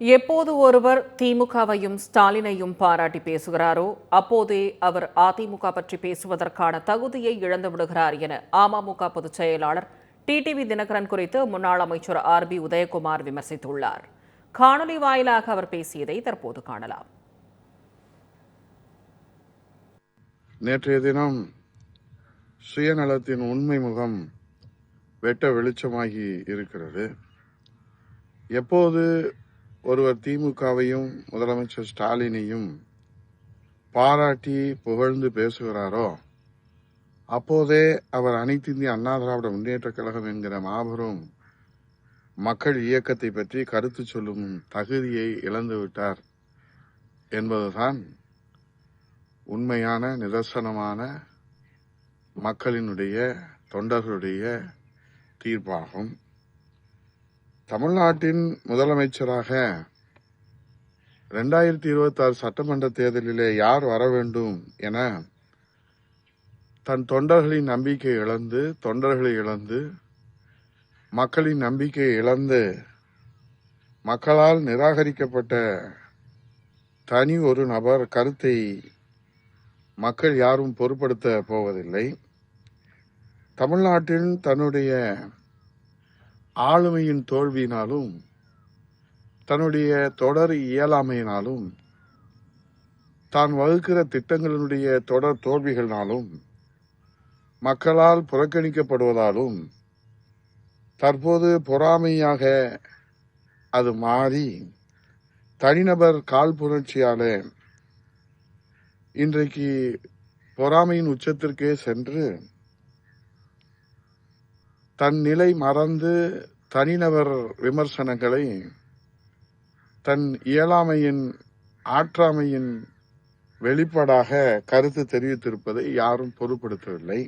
எப்போது ஒருவர் திமுகவையும் ஸ்டாலினையும் பாராட்டி பேசுகிறாரோ அப்போதே அவர் அதிமுக பற்றி பேசுவதற்கான தகுதியை இழந்து விடுகிறார் என அமமுக பொதுச் செயலாளர் டிடிவி தினகரன் குறித்து முன்னாள் அமைச்சர் ஆர் பி உதயகுமார் விமர்சித்துள்ளார். காணொலி வாயிலாக அவர் பேசியதை தற்போது காணலாம். நேற்றைய தினம் சுயநலத்தின் உண்மை முகம் வெட்ட வெளிச்சமாகி இருக்கிறது. எப்போது ஒருவர் திமுகவையும் முதலமைச்சர் ஸ்டாலினையும் பாராட்டி புகழ்ந்து பேசுகிறாரோ அப்போதே அவர் அனைத்து இந்திய அண்ணா திராவிட முன்னேற்ற கழகம் என்கிற மாபெரும் மக்கள் இயக்கத்தை பற்றி கருத்து சொல்லும் தகுதியை இழந்துவிட்டார் என்பதுதான் உண்மையான நிதர்சனமான மக்களினுடைய தொண்டர்களுடைய தீர்ப்பாகும். தமிழ்நாட்டின் முதலமைச்சராக ரெண்டாயிரத்தி இருபத்தாறு சட்டமன்ற தேர்தலிலே யார் வர வேண்டும் என தன் தொண்டர்களின் நம்பிக்கை இழந்து தொண்டர்களை இழந்து மக்களின் நம்பிக்கை இழந்து மக்களால் நிராகரிக்கப்பட்ட தனி ஒரு நபர் கருத்தை மக்கள் யாரும் பொருட்படுத்த போவதில்லை. தமிழ்நாட்டில் தன்னுடைய ஆளுமையின் தோல்வியினாலும் தன்னுடைய தொடர் இயலாமையினாலும் தான் வகுக்கிற திட்டங்களினுடைய தொடர் தோல்விகளினாலும் மக்களால் புறக்கணிக்கப்படுவதாலும் தற்போது பொறாமையாக அது மாறி தனிநபர் கால் புரட்சியால இன்றைக்கு பொறாமையின் உச்சத்திற்கே சென்று தன் நிலை மறந்து தனிநபர் விமர்சனங்களை தன் இயலாமையின் ஆற்றாமையின் வெளிப்பாடாக கருத்து தெரிவித்திருப்பதை யாரும் பொருட்படுத்தவில்லை.